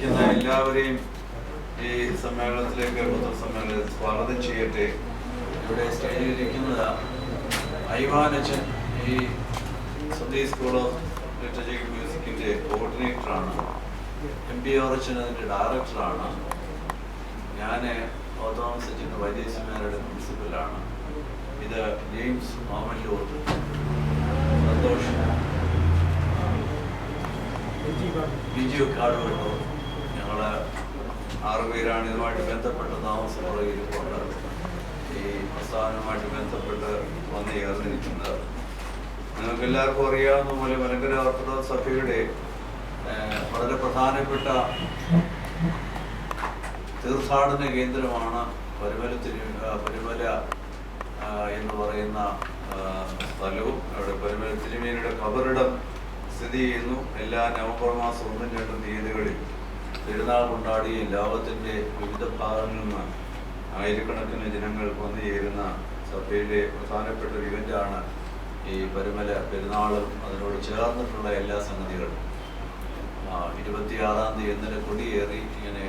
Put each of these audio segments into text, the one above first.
ഇരിക്കുന്ന എല്ലാവരെയും ഈ സമ്മേളനത്തിലേക്ക് പൊതുസമ്മേളനത്തിൽ സ്വാഗതം ചെയ്യട്ടെ. ഇവിടെ സ്റ്റേജിൽ ഇരിക്കുന്നത് ഐവാനച്ചൻ ഈ സന്ദീ സ്കൂൾ ഓഫ് ലിറ്ററേച്ചർ മ്യൂസിക്കിന്റെ കോർഡിനേറ്ററാണ്. എം പി ഓറച്ചൻ അതിന്റെ ഡയറക്ടറാണ് ഞാൻ ഓർത്തോമസിന്റെ വൈദ്യസ്യമാരുടെ പ്രിൻസിപ്പലാണ്. ഇത് ജെയിംസ് മാമല്ലൂർ. സന്തോഷ്. ബിജു കാടുവെട്ടോ ഞങ്ങൾ ആറുപേരാണ് ഇതുമായിട്ട് ബന്ധപ്പെട്ട് താമസമുള്ള ഇരിപ്പുണ്ട് ഈ പ്രസ്ഥാനവുമായിട്ട് ബന്ധപ്പെട്ട് വന്ന് ചേർന്നിരിക്കുന്നത് നിങ്ങൾക്ക് എല്ലാവർക്കും അറിയാവുന്ന പോലെ മലങ്കര ഓർത്തഡോക്സ് സഭയുടെ വളരെ പ്രധാനപ്പെട്ട തീർത്ഥാടന കേന്ദ്രമാണ് പരിമല തിരു ആ, പരുമല എന്ന് പറയുന്ന സ്ഥലവും. അവിടെ പരുമല തിരുമേനിയുടെ കബറിടം സ്ഥിതി ചെയ്യുന്നു. എല്ലാ നവംബർ മാസം ഒന്നും രണ്ടും തീയതികളിൽ. പെരുന്നാൾ കൊണ്ടാടിയ ലോകത്തിന്റെ വിവിധ ഭാഗങ്ങളിൽ നിന്ന് ആയിരക്കണക്കിന് ജനങ്ങൾ വന്നു ചേരുന്ന സഭയുടെ പ്രധാനപ്പെട്ട ഒരു ഇവന്റാണ് ഈ പരുമല പെരുന്നാളും അതിനോട് ചേർന്നിട്ടുള്ള എല്ലാ സംഗതികളും. ഇരുപത്തിയാറാം തീയതി ഇന്നലെ കൊടിയേറി ഇങ്ങനെ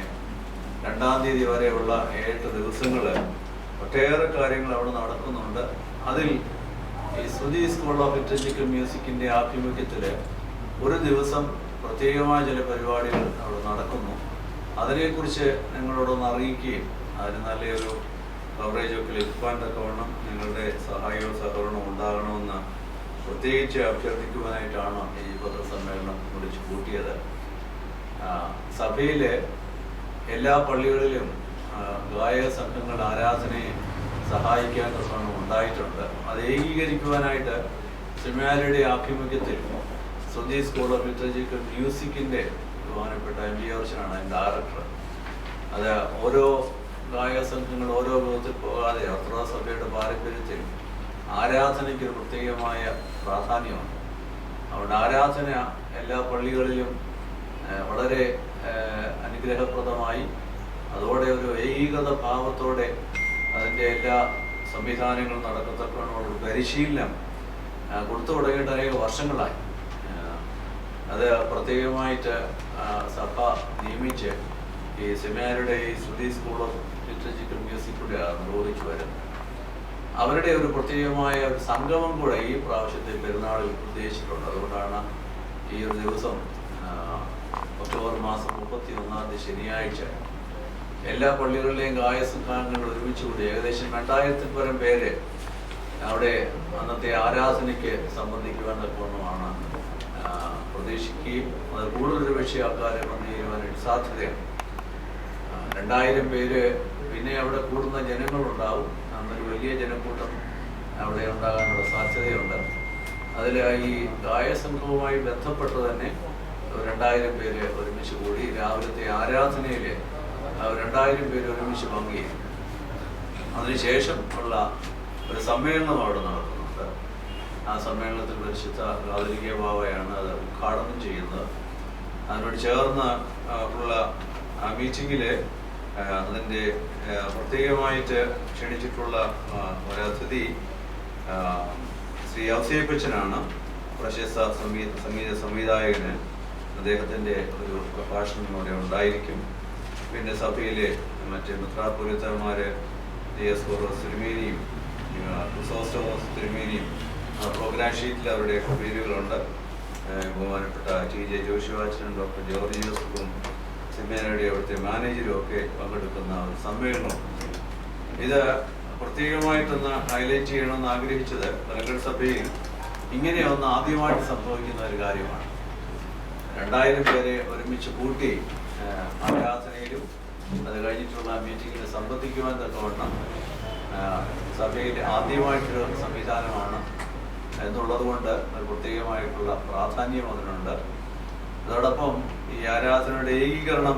രണ്ടാം തീയതി വരെയുള്ള ഏഴ് ദിവസങ്ങൾ ഒട്ടേറെ കാര്യങ്ങൾ അവിടെ നടക്കുന്നുണ്ട്. അതിൽ ഈ ശ്രുതി സ്കൂൾ ഓഫ് ലിറ്ററേച്ചർ മ്യൂസിക്കിന്റെ ആഭിമുഖ്യത്തിൽ ഒരു ദിവസം പ്രത്യേകമായ ചില പരിപാടികൾ അവിടെ നടക്കുന്നു. അതിനെക്കുറിച്ച് നിങ്ങളോടൊന്ന് അറിയിക്കുകയും അതിന് നല്ലൊരു കവറേജ് ഒക്കെ ലഭിക്കാൻ തക്കവണ്ണം നിങ്ങളുടെ സഹായവും സഹകരണവും ഉണ്ടാകണമെന്ന് പ്രത്യേകിച്ച് അഭ്യർത്ഥിക്കുവാനായിട്ടാണ് ഈ പത്രസമ്മേളനം വിളിച്ചു കൂട്ടിയത് സഭയിലെ എല്ലാ പള്ളികളിലും ഗായക സംഘങ്ങൾ ആരാധനയെ സഹായിക്കാൻ തക്കവണ്ണം ഉണ്ടായിട്ടുണ്ട്. അത് ഏകീകരിക്കുവാനായിട്ട് സെമിനാരിയുടെ ആഭിമുഖ്യത്തിൽ സുധി സ്കൂൾ ഓഫ് ലിറ്ററേച്ചർ മ്യൂസിക്കിന്റെ ബഹുമാനപ്പെട്ട എം ബി ഓർച്ചനാണ് അതിന്റെ ഡയറക്ടർ അത് ഓരോ ഗായക സംഘങ്ങൾ ഓരോ വിധത്തിൽ പോകാതെ അത്ര സഭയുടെ പാരമ്പര്യത്തിൽ ആരാധനയ്ക്ക് ഒരു പ്രത്യേകമായ പ്രാധാന്യമാണ്. അതുകൊണ്ട് ആരാധന എല്ലാ പള്ളികളിലും വളരെ അനുഗ്രഹപ്രദമായി അതോടെ ഒരു ഏകീകൃത ഭാവത്തോടെ അതിന്റെ എല്ലാ സംവിധാനങ്ങളും നടക്കത്തക്കവണ്ണം ഒരു പരിശീലനം കൊടുത്തു തുടങ്ങിയിട്ട് അനേക വർഷങ്ങളായി. അത് പ്രത്യേകമായിട്ട് സഭ നിയമിച്ച് ഈ സെമിനാരുടെ ഈ ശ്രുതി സ്കൂൾ ഓഫ് ലിറ്ററേച്ചർ മ്യൂസിക്കിലൂടെ നിർവഹിച്ചു വരുന്നത്. അവരുടെ ഒരു പ്രത്യേകമായ ഒരു സംഗമം കൂടെ ഈ പ്രാവശ്യത്തെ പെരുന്നാളിൽ ഉദ്ദേശിച്ചിട്ടുണ്ട്. അതുകൊണ്ടാണ് ഈ ഒരു ദിവസം ഒക്ടോബർ മാസം മുപ്പത്തി ഒന്നാം തീയതി ശനിയാഴ്ച എല്ലാ പള്ളികളിലെയും ഗായസംഘാംഗങ്ങൾ ഒരുമിച്ച് കൂടി ഏകദേശം രണ്ടായിരത്തിൽ പരം പേര് അവിടെ അന്നത്തെ ആരാധനയ്ക്ക് സംബന്ധിക്കുവാൻ തക്കവണ്ണമാണ് പ്രതീക്ഷിക്കുകയും അത് കൂടുതലൊരു പക്ഷേ ആൾക്കാരെ വന്നു ചേരുവാനായിട്ട് സാധ്യതയാണ് രണ്ടായിരം പേര് പിന്നെ അവിടെ കൂടുന്ന ജനങ്ങളുണ്ടാവും. അന്നൊരു വലിയ ജനക്കൂട്ടം അവിടെ ഉണ്ടാകാനുള്ള സാധ്യതയുണ്ട്. അതിൽ ഈ ഗായസംഘവുമായി ബന്ധപ്പെട്ട് തന്നെ ഒരു രണ്ടായിരം പേര് ഒരുമിച്ച് കൂടി രാവിലത്തെ ആരാധനയിൽ രണ്ടായിരം പേര് ഒരുമിച്ച് പങ്കുചെയ്യും അതിനുശേഷം ഉള്ള ഒരു സമ്മേളനം അവിടെ നടക്കുന്നുണ്ട് ആ സമ്മേളനത്തിൽ പരിശുദ്ധ ഗാതരിക ബാവയാണ് അത് ഉദ്ഘാടനം ചെയ്യുന്നത്. അതിനോട് ചേർന്ന് ഉള്ള മീറ്റിങ്ങിൽ അതിന്റെ പ്രത്യേകമായിട്ട് ക്ഷണിച്ചിട്ടുള്ള ഒരതിഥി ശ്രീ അവസേപ്പച്ചനാണ് പ്രശസ്ത സംഗീത സംഗീത സംവിധായകന് അദ്ദേഹത്തിന്റെ ഒരു പ്രഭാഷണം അവിടെ ഉണ്ടായിരിക്കും. പിന്നെ സഭയിലെ മറ്റ് മിത്രാപുരത്തന്മാർ ഡി എസ് കോറോസ് തിരുമേനിയും ക്രിസോസ്റ്റോമോസ് തിരുമേനിയും പ്രോഗ്രാം ഷീറ്റിൽ അവരുടെ പേരുകളുണ്ട്. ബഹുമാനപ്പെട്ട ടി ജെ ജോഷിവാച്ചനും ഡോക്ടർ ജോർജ് ജോസഫും സിമേനയുടെ അവിടുത്തെ മാനേജരും ഒക്കെ പങ്കെടുക്കുന്ന ഒരു സമ്മേളനം. ഇത് പ്രത്യേകമായിട്ടൊന്ന് ഹൈലൈറ്റ് ചെയ്യണമെന്ന് ആഗ്രഹിച്ചത് മലങ്കര സഭയിൽ ഇങ്ങനെ ഒന്ന് ആദ്യമായിട്ട് സംഭവിക്കുന്ന ഒരു കാര്യമാണ്. രണ്ടായിരം പേരെ ഒരുമിച്ച് കൂട്ടി ആരാധനയിലും അത് കഴിഞ്ഞിട്ടുള്ള മീറ്റിങ്ങിൽ സംബന്ധിക്കുവാൻ തക്കവണ്ണം സഭയിൽ ആദ്യമായിട്ടൊരു സംവിധാനമാണ് എന്നുള്ളത് കൊണ്ട് ഒരു പ്രത്യേകമായിട്ടുള്ള പ്രാധാന്യം അതിനുണ്ട്. അതോടൊപ്പം ഈ ആരാധനയുടെ ഏകീകരണം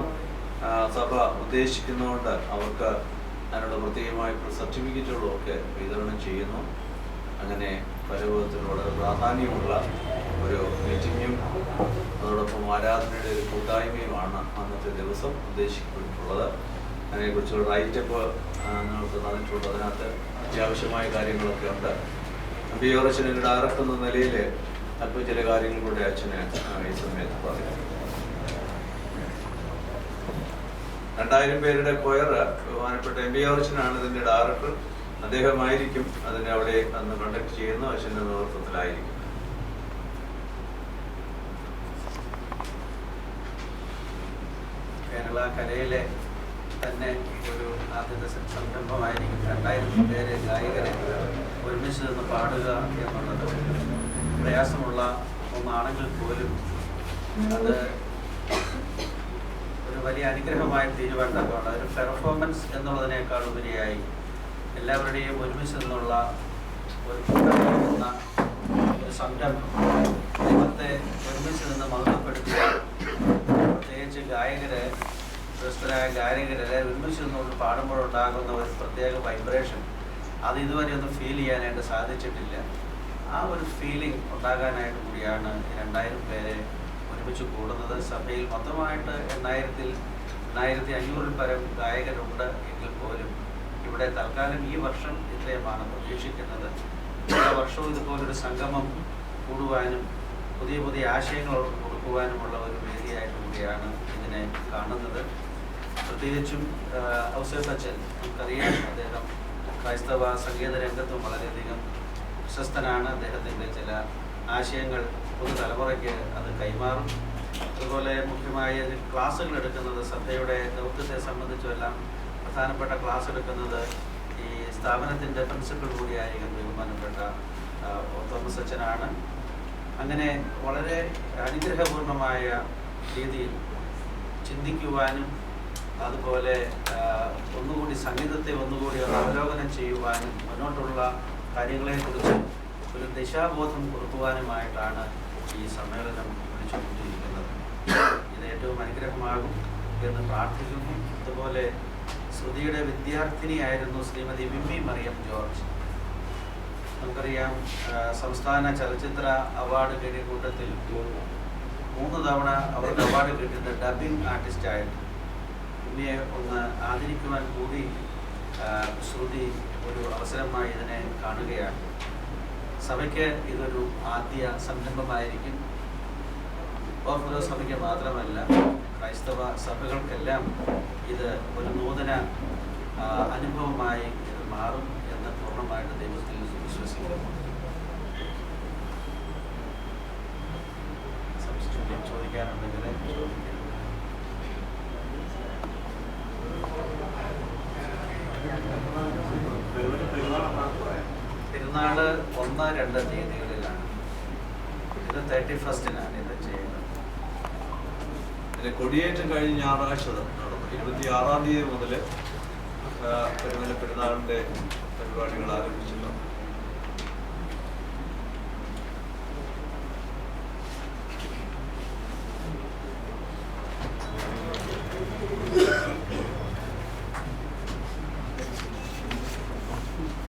സഭ ഉദ്ദേശിക്കുന്നതുകൊണ്ട് അവർക്ക് അതിനുള്ള പ്രത്യേകമായിട്ടുള്ള സർട്ടിഫിക്കറ്റുകളും ഒക്കെ വിതരണം ചെയ്യുന്നു. അങ്ങനെ പല വിധത്തിൽ വളരെ പ്രാധാന്യമുള്ള ഒരു മീറ്റിങ്ങും അതോടൊപ്പം ആരാധനയുടെ ഒരു കൂട്ടായ്മയുമാണ് അന്നത്തെ ദിവസം ഉദ്ദേശിക്കപ്പെട്ടിട്ടുള്ളത്. അതിനെക്കുറിച്ചുള്ള റൈറ്റപ്പ് നിങ്ങൾക്ക് തന്നിട്ടുള്ളത്. അതിനകത്ത് അത്യാവശ്യമായ കാര്യങ്ങളൊക്കെ ഉണ്ട്. ബി ഓർ ഡയറക്ടർ എന്ന നിലയിൽ അല്പം ചില കാര്യങ്ങൾ കൂടെ അച്ഛന് ഈ സമയത്ത് പറയാം രണ്ടായിരം പേരുടെ കൊയർ ബഹുമാനപ്പെട്ട എം ബി ഓർച്ചനാണ് ഇതിന്റെ ഡയറക്ടർ അദ്ദേഹമായിരിക്കും അതിനെ അവിടെ അന്ന് കണ്ടക്ട് ചെയ്യുന്ന അച്ഛന്റെ നേതൃത്വത്തിലായിരിക്കും കേരള കലയിലെ തന്നെ ഒരു ആദ്യത്തെ സംരംഭമായിരിക്കും. രണ്ടായിരം പേര് ഗായകരെ. ഒരുമിച്ച് നിന്ന് പാടുക എന്നുള്ളത് പ്രയാസമുള്ള ഒന്നാണെങ്കിൽ പോലും അത് ഒരു വലിയ അനുഗ്രഹമായി തീരുവേണ്ടതാണ് ഒരു പെർഫോമൻസ് എന്നുള്ളതിനേക്കാൾ ഉപരിയായി എല്ലാവരുടെയും ഒരുമിച്ച് നിന്നുള്ള ഒരു കൂട്ടായ്മ ഒരു സംരംഭം ദൈവത്തെ ഒരുമിച്ച് നിന്ന് മഹത്വപ്പെടുത്തുക പ്രത്യേകിച്ച് ഗായകര് പ്രസ്തരായ ഗായകര് എല്ലാവരും ഒരുമിച്ച് നിന്നുകൊണ്ട് പാടുമ്പോഴുണ്ടാകുന്ന ഒരു പ്രത്യേക വൈബ്രേഷൻ അത് ഇതുവരെ ഒന്നും ഫീൽ ചെയ്യാനായിട്ട് സാധിച്ചിട്ടില്ല. ആ ഒരു ഫീലിംഗ് ഉണ്ടാകാനായിട്ട് കൂടിയാണ് രണ്ടായിരം പേരെ ഒരുമിച്ച് കൂടുന്നത്. സഭയിൽ മൊത്തമായിട്ട് എണ്ണായിരത്തിൽ എണ്ണായിരത്തി അഞ്ഞൂറിൽ പരം ഗായകരുണ്ട് എങ്കിൽ പോലും ഇവിടെ തൽക്കാലം ഈ വർഷം ഇത്രയുമാണ് പ്രതീക്ഷിക്കുന്നത്. എല്ലാ വർഷവും ഇതുപോലൊരു സംഗമം കൂടുവാനും പുതിയ പുതിയ ആശയങ്ങൾ കൊടുക്കുവാനുമുള്ള ഒരു വേദിയായിട്ട് കൂടിയാണ് ഇതിനെ കാണുന്നത്. പ്രത്യേകിച്ചും ഔസേഫ് അച്ഛൻ നമുക്കറിയാം അദ്ദേഹം ക്രൈസ്തവ സംഗീത രംഗത്തും വളരെയധികം പ്രശസ്തനാണ് അദ്ദേഹത്തിന്റെ ചില ആശയങ്ങൾ പുതുതലമുറയ്ക്ക് അത് കൈമാറും അതുപോലെ മുഖ്യമായ ക്ലാസ്സുകൾ എടുക്കുന്നത് സഭയുടെ ദൗത്യത്തെ സംബന്ധിച്ചുമെല്ലാം പ്രധാനപ്പെട്ട ക്ലാസ് എടുക്കുന്നത് ഈ സ്ഥാപനത്തിന്റെ പ്രിൻസിപ്പൽ കൂടിയായിരിക്കും ബഹുമാനപ്പെട്ട. തോമസ് അച്ഛനാണ് അങ്ങനെ വളരെ അനുഗ്രഹപൂർണമായ രീതിയിൽ ചിന്തിക്കുവാനും അതുപോലെ ഒന്നുകൂടി സംഗീതത്തെ ഒന്നുകൂടി ഒന്ന് അവലോകനം ചെയ്യുവാനും മുന്നോട്ടുള്ള കാര്യങ്ങളെക്കുറിച്ച് ഒരു ദിശാബോധം കൊടുക്കുവാനുമായിട്ടാണ് ഈ സമ്മേളനം വിളിച്ചുകൊണ്ടിരിക്കുന്നത്. ഇത് ഏറ്റവും അനുഗ്രഹമാകും എന്ന് പ്രാർത്ഥിക്കുന്നു. അതുപോലെ ശ്രുതിയുടെ വിദ്യാർത്ഥിനിയായിരുന്നു ശ്രീമതി വിമ്മി മറിയം ജോർജ്. നമുക്കറിയാം സംസ്ഥാന ചലച്ചിത്ര അവാർഡ് കിട്ടിയ കൂട്ടത്തിൽ മൂന്ന് തവണ അവർക്ക് അവാർഡ് കിട്ടിയിട്ടുണ്ട് ഡബിംഗ് ആർട്ടിസ്റ്റായിട്ട് വിമ്മിയെ ഒന്ന് ആദരിക്കുവാൻ കൂടി ശ്രുതി ഒരു അവസരമായി ഇതിനെ കാണുകയാണ്. സഭയ്ക്ക് ഇതൊരു ആദ്യ സംരംഭമായിരിക്കും. ഓർത്തഡോക്സ് സഭയ്ക്ക് മാത്രമല്ല ക്രൈസ്തവ സഭകൾക്കെല്ലാം ഇത് ഒരു നൂതന അനുഭവമായി ഇത് മാറും എന്ന് പൂർണമായിട്ട് ദൈവത്തിൽ വിശ്വസിക്കുന്നു. ചോദിക്കാനുണ്ടെങ്കിൽ പെരുന്നാൾ ഒന്ന് രണ്ട് തീയതികളിലാണ്. ഇത് തേർട്ടി ഫസ്റ്റിനാണ് ഇത് ചെയ്യുന്നത്. പിന്നെ കൊടിയേറ്റം കഴിഞ്ഞ ഞായറാഴ്ച നടന്നു. ഇരുപത്തി ആറാം തീയതി മുതൽ പെരുമല പെരുന്നാളിന്റെ പരിപാടികൾ ആരംഭിച്ചു